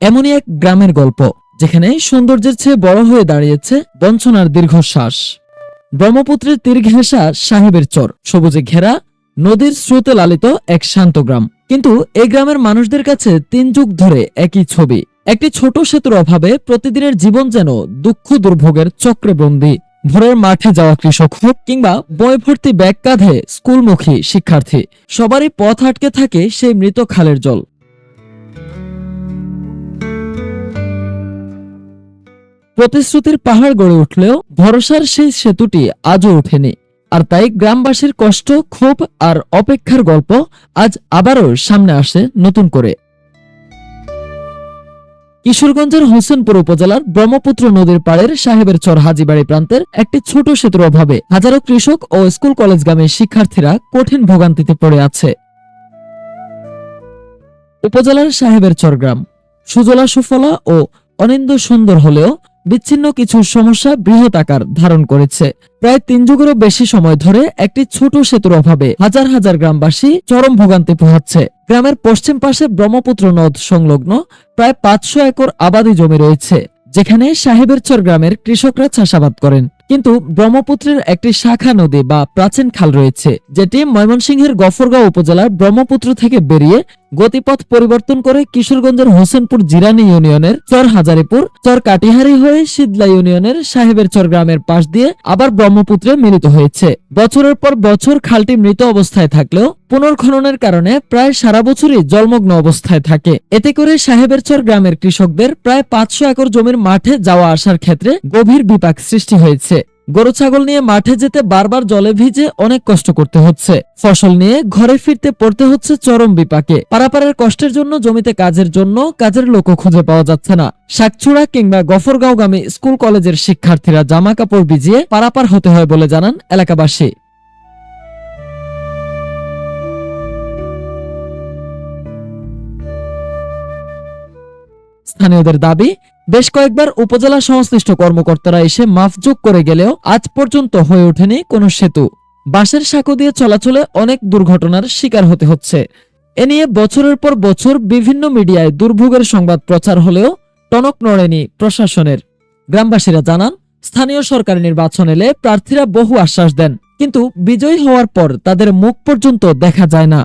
এমনই এক গ্রামের গল্প, যেখানে সৌন্দর্যের চেয়ে বড় হয়ে দাঁড়িয়েছে বঞ্চনার দীর্ঘশ্বাস। ব্রহ্মপুত্রের তীর ঘেঁষা সাহেবের চর, সবুজে ঘেরা, নদীর স্রোতে লালিত এক শান্ত গ্রাম। কিন্তু এই গ্রামের মানুষদের কাছে তিন যুগ ধরে একই ছবি, একটি ছোট সেতুর অভাবে প্রতিদিনের জীবন যেন দুঃখ দুর্ভোগের চক্রে বন্দী ভোরের মাঠে যাওয়া কৃষক হোক কিংবা বই ভর্তি ব্যাগ কাঁধে স্কুলমুখী শিক্ষার্থী, সবারই পথ আটকে থাকে সেই মৃত খালের জল। প্রতিশ্রুতির পাহাড় গড়ে উঠলেও ভরসার সেই সেতুটি আজও ওঠেনি। আর তাই গ্রামবাসীর কষ্ট, ক্ষোভ আর অপেক্ষার গল্প আজ আবারও সামনে আসে নতুন করে। কিশোরগঞ্জের হোসেনপুর উপজেলার ব্রহ্মপুত্র নদীর পাড়ের সাহেবের চর হাজিবাড়ি প্রান্তের একটি ছোট সেতুর অভাবে হাজারো কৃষক ও স্কুল কলেজগামী শিক্ষার্থীরা কঠিন ভোগান্তিতে পড়ে আছে। উপজেলার সাহেবের চর গ্রাম সুজলা সুফলা ও অনিন্দ সুন্দর হলেও বিচ্ছিন্ন কিছু সমস্যা বৃহৎ আকার ধারণ করেছে। প্রায় তিন যুগেরও বেশি সময় ধরে একটি ছোট সেতুর অভাবে হাজার হাজার গ্রামবাসী চরম ভোগান্তি পোহাচ্ছে। গ্রামের পশ্চিম পাশে ব্রহ্মপুত্র নদ সংলগ্ন প্রায় পাঁচশো একর আবাদি জমি রয়েছে, যেখানে সাহেবের চর গ্রামের কৃষকরা চাষাবাদ করেন। কিন্তু ব্রহ্মপুত্রের একটি শাখা নদী বা প্রাচীন খাল রয়েছে, যেটি ময়মনসিংহের গফরগাঁও উপজেলার ব্রহ্মপুত্র থেকে বেরিয়ে গতিপথ পরিবর্তন করে কিশোরগঞ্জের হোসেনপুর জিরানি ইউনিয়নের চর হাজারিপুর চর কাটিহারি হয়ে শীতলা ইউনিয়নের সাহেবের চর গ্রামের পাশ দিয়ে আবার ব্রহ্মপুত্রে মিলিত হয়েছে। বছরের পর বছর খালটি মৃত অবস্থায় থাকলেও পুনর্খননের কারণে প্রায় সারা বছরই জলমগ্ন অবস্থায় থাকে। এতে করে সাহেবের চর গ্রামের কৃষকদের প্রায় পাঁচশো একর জমির মাঠে যাওয়া আসার ক্ষেত্রে গভীর বিপাক সৃষ্টি হয়েছে। গরু, ছাগল নিয়ে মাঠে যেতে বারবার জলে ভিজে অনেক কষ্ট করতে হচ্ছে। ফসল নিয়ে ঘরে ফিরতে পড়তে হচ্ছে চরম বিপাকে। পারাপারের কষ্টের জন্য, জমিতে কাজের জন্য কাজের লোকও খুঁজে পাওয়া যাচ্ছে না। শাকছুড়া কিংবা গফরগাঁওগামী স্কুল কলেজের শিক্ষার্থীরা জামা কাপড় ভিজিয়ে পারাপার হতে হয় বলে জানান এলাকাবাসী। স্থানীয়দের দাবি বেশ কয়েকবার উপজেলা সংশ্লিষ্ট কর্মকর্তারা এসে মাফযোগ করে গেলেও আজ পর্যন্ত হয়ে ওঠেনি কোনো সেতু। বাসের সাঁকো দিয়ে চলাচলে অনেক দুর্ঘটনার শিকার হতে হচ্ছে। এ নিয়ে বছরের পর বছর বিভিন্ন মিডিয়ায় দুর্ভোগের সংবাদ প্রচার হলেও টনক নড়েনি প্রশাসনের। গ্রামবাসীরা জানান, স্থানীয় সরকার নির্বাচন এলে প্রার্থীরা বহু আশ্বাস দেন, কিন্তু বিজয়ী হওয়ার পর তাদের মুখ পর্যন্ত দেখা যায় না।